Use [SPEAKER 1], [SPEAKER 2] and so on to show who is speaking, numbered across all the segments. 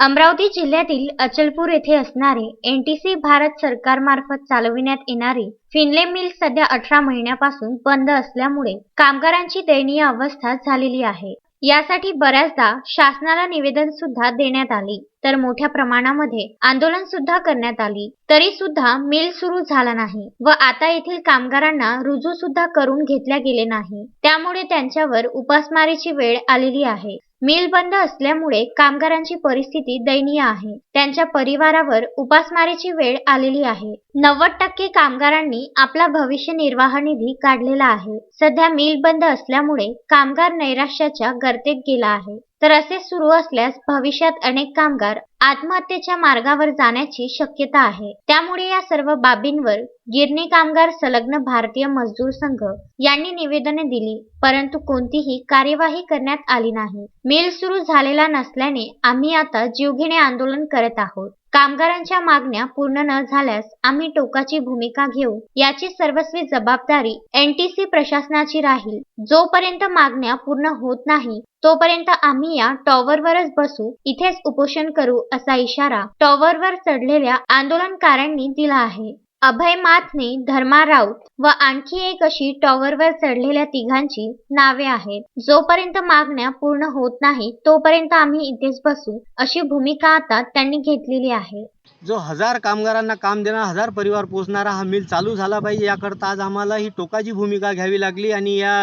[SPEAKER 1] अमरावती जिल्ह्यातील अचलपूर येथे असणारे एनटीसी भारत सरकारमार्फत चालविण्यात येणारी फिनले मिल सध्या अठरा महिन्यापासून बंद असल्यामुळे कामगारांची दयनीय अवस्था झालेली आहे. यासाठी बऱ्याचदा शासनाला निवेदन सुद्धा देण्यात आली. तर मोठ्या प्रमाणामध्ये आंदोलन सुद्धा करण्यात आली. तरी सुद्धा मिल सुरू झाला नाही व आता येथील कामगारांना रुजू सुद्धा करून घेतल्या गेले नाही. त्यामुळे त्यांच्यावर उपासमारीची वेळ आलेली आहे. मिल बंद असल्यामुळे कामगारांची परिस्थिती दयनीय आहे. त्यांच्या परिवारावर उपासमारीची वेळ आलेली आहे. नव्वद टक्के कामगारांनी आपला भविष्य निर्वाह निधी काढलेला आहे. सध्या मिल बंद असल्यामुळे कामगार नैराश्याच्या गर्तेत गेला आहे. तर असे सुरू असल्यास भविष्यात अनेक कामगार आत्महत्येच्या मार्गावर जाण्याची शक्यता आहे. त्यामुळे या सर्व बाबींवर गिरणी कामगार संलग्न भारतीय मजदूर संघ यांनी निवेदने दिली परंतु कोणतीही कार्यवाही करण्यात आली नाही. मिल सुरू झालेला नसल्याने आम्ही आता जीवघेणे आंदोलन करत आहोत. कामगारांच्या मागण्या पूर्ण न झाल्यास आम्ही टोकाची भूमिका घेऊ याची सर्वस्वी जबाबदारी एनटीसी प्रशासनाची राहील. जोपर्यंत मागण्या पूर्ण होत नाही तोपर्यंत आम्ही या टॉवरवरच बसू इथेच उपोषण करू असा इशारा टॉवरवर चढलेल्या आंदोलनकारांनी दिला आहे. अभय माथने धर्मा राऊत व आणखी एक अशी टॉवरवर चढलेल्या तिघांची नावे आहेत. जोपर्यंत मागण्या पूर्ण होत नाही तोपर्यंत आम्ही इथेच बसू अशी भूमिका आता त्यांनी घेतलेली आहे.
[SPEAKER 2] जो हजार कामगारांना काम देणारा हजार परिवार पोचणारा हा मिल चालू झाला पाहिजे याकरता आज आम्हाला ही टोकाची भूमिका घ्यावी लागली आणि या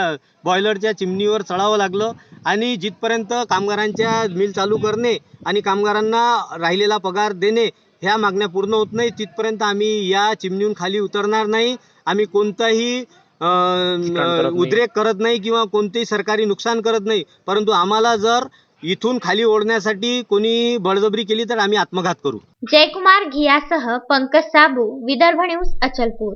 [SPEAKER 2] बॉयलरच्या चिमणीवर चढावं लागलं आणि जिथपर्यंत कामगारांच्या मिल चालू करणे आणि कामगारांना राहिलेला पगार देणे ह्या मागण्या पूर्ण होत नाही तिथपर्यंत आम्ही या चिमणीहून खाली उतरणार नाही. आम्ही कोणताही अं,
[SPEAKER 3] करत नाही.
[SPEAKER 2] उद्रेक करत नाही किंवा कोणतेही सरकारी नुकसान करत नाही. परंतु आम्हाला जर इथून खाली ओढण्यासाठी कोणी बळजबरी केली तर आम्ही आत्मघात करू.
[SPEAKER 1] जयकुमार घियासह पंकज साबू विदर्भ न्यूज अचलपूर.